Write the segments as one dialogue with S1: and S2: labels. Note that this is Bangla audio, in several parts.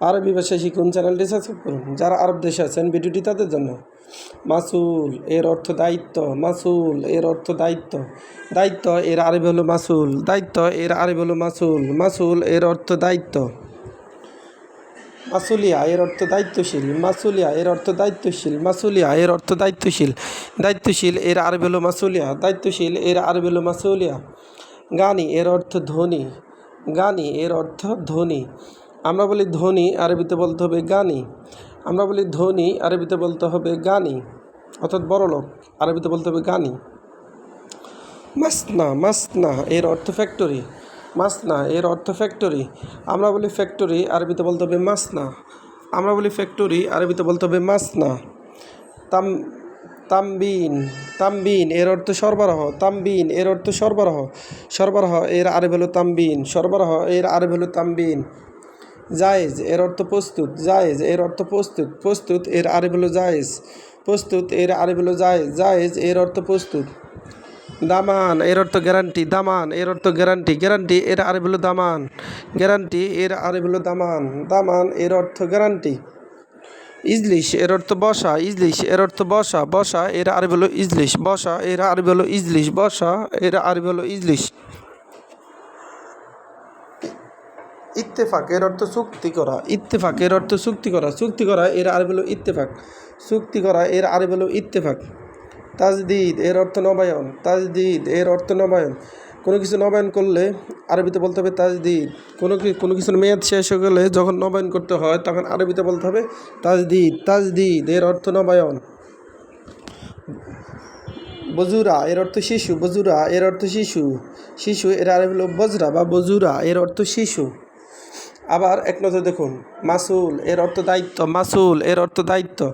S1: আরবি ভাষা শিখুন, চ্যানেলটি সাবস্ক্রাইব করুন। যারা আরব দেশে আছেন, ভিডিওটি তাদের জন্য। মাসুল, এর অর্থ দায়িত্ব, মাসুল, এর অর্থ দায়িত্ব। দায়িত্ব, এর আরবি হলো মাসুল। দায়িত্ব, এর আরবি হলো মাসুল। মাসুল, এর অর্থ দায়িত্ব। মাসুলিয়া, এর অর্থ দায়িত্বশীল। মাসুলিয়া, এর অর্থ দায়িত্বশীল। মাসুলিয়া, এর অর্থ দায়িত্বশীল। দায়িত্বশীল, এর আরবি হলো মাসুলিয়া। দায়িত্বশীল, এর আরবি হলো মাসুলিয়া। গানি, এর অর্থ ধনী। গানি, এর অর্থ ধনী। আমরা বলি ধনী, আরবিতে বলতে হবে গানি। আমরা বলি ধনী, আরবিতে বলতে হবে গানি। অর্থাৎ বড়লোক আরবিতে বলতে হবে গানি। মাসনা মাসনা, এর অর্থ ফ্যাক্টরি মাসনা, এর অর্থ ফ্যাক্টরি আমরা বলি ফ্যাক্টরি আরবিতে বলতে হবে মাসনা। আমরা বলি ফ্যাক্টরি আরবিতে বলতে হবে মাসনা। তাম, তামবিন তামবিন, এর অর্থ সরবরাহ। তামবিন, এর অর্থ সরবরাহ। সরবরাহ, এর আরবি হলো তামবিন। সরবরাহ, এর আরবি হলো তামবিন। জায়েজ, এর অর্থ প্রস্তুত, জায়েজ, এর অর্থ প্রস্তুত প্রস্তুত, এর আরবি হলো জায়েজ, প্রস্তুত, এর আরবি হলো জায়েজ জায়েজ, এর অর্থ প্রস্তুত। দামান, এর অর্থ গ্যারান্টি দামান, এর অর্থ গ্যারান্টি গ্যারান্টি এর আরবি হলো দামান গ্যারান্টি এর আরবি হলো দামান দামান, এর অর্থ গ্যারান্টি ইজলিশ, এর অর্থ বসা, ইজলিশ, এর অর্থ বসা বসা, এর আরবি হলো ইজলিশ, বসা, এর আরবি হলো ইজলিশ, বসা, এর আরবি হলো ইজলিশ। ইত্তেফাক, এর অর্থ চুক্তি করা। ইত্তেফাক, এর অর্থ চুক্তি করা। চুক্তি করা, এর আরবি হলো ইত্তেফাক। চুক্তি করা, এর আরবি হলো ইত্তেফাক। তাজদিদ, এর অর্থ নবায়ন। তাজদিদ, এর অর্থ নবায়ন। কোনো কিছু নবায়ন করলে আরবিতে বলতে হবে তাজদিদ। কোনো কোনো কিছুর মেয়াদ শেষ হয়ে গেলে যখন নবায়ন করতে হয়, তখন আরবিতে বলতে হবে তাজদিদ। তাজদিদ, এর অর্থ নবায়ন। বজুরা, এর অর্থ শিশু। বজুরা, এর অর্থ শিশু। শিশু, এর আরবি হলো বজরা বা বজুরা, এর অর্থ শিশু। আবার এক নজর দেখুন, মাসুল, এর অর্থ দায়িত্ব, মাসুল, এর অর্থ দায়িত্ব।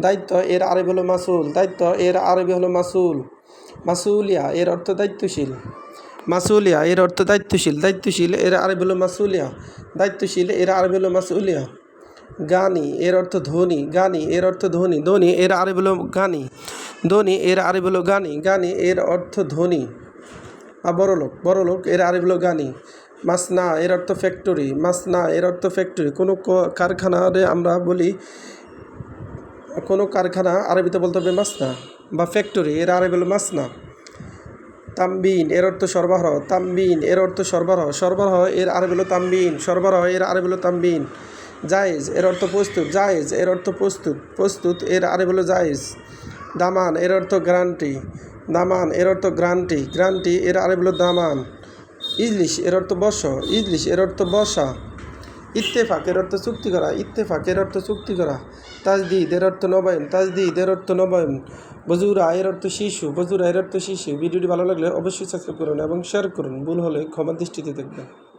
S1: দায়িত্ব, এর আরবি হলো মাসুল, দায়িত্ব, এর আরবি হলো মাসুল। মাসুলিয়া, এর অর্থ দায়িত্বশীল। মাসুলিয়া, এর অর্থ দায়িত্বশীল দায়িত্বশীল, এর আরবি হলো মাসুলিয়া। দায়িত্বশীল, এর আরবি হলো মাসুলিয়া। গানি, এর অর্থ ধনী, গানি, এর অর্থ ধনী ধনী, এর আরবি হলো গানি। ধনী, এর আরবি হলো গানি গানি, এর অর্থ ধনী। বা বড়লোক বড়লোক, এর আরবি হলো গানি। মাসনা, এর অর্থ ফ্যাক্টরি মাসনা, এর অর্থ ফ্যাক্টরি কোনো কারখানারে আমরা বলি, কোনো কারখানা আরবিতে বলতে হবে মাসনা বা ফ্যাক্টরি এর আরবি হলো মাসনা। তামবিন, এর অর্থ সরবরাহ। তামবিন, এর অর্থ সরবরাহ। সরবরাহ, এর আরবি হলো তামবিন। সরবরাহ, এর আরবি হলো তামবিন। জায়েজ, এর অর্থ প্রস্তুত। জায়েজ, এর অর্থ প্রস্তুত। প্রস্তুত, এর আরবি হলো জায়েজ। দামান, এর অর্থ গ্রান্টি। দামান, এর অর্থ গ্রান্টি। গ্রান্টি, এর আরবি হলো দামান। ইজলিশ এর অর্থ বস ইজলিশ এর অর্থ বসা। ইত্তেফাক এর অর্থ চুক্তি করা, ইত্তেফাক এর অর্থ চুক্তি করা। তাজদিদ এর অর্থ নবায়ন, তাজদিদ এর অর্থ নবায়ন। বজুরা এর অর্থ শিশু, বজুরা এর অর্থ শিশু। ভিডিওটি ভালো লাগলে অবশ্যই সাবস্ক্রাইব করুন এবং শেয়ার করুন। ভুল হলে ক্ষমা দৃষ্টিতে দেখবেন।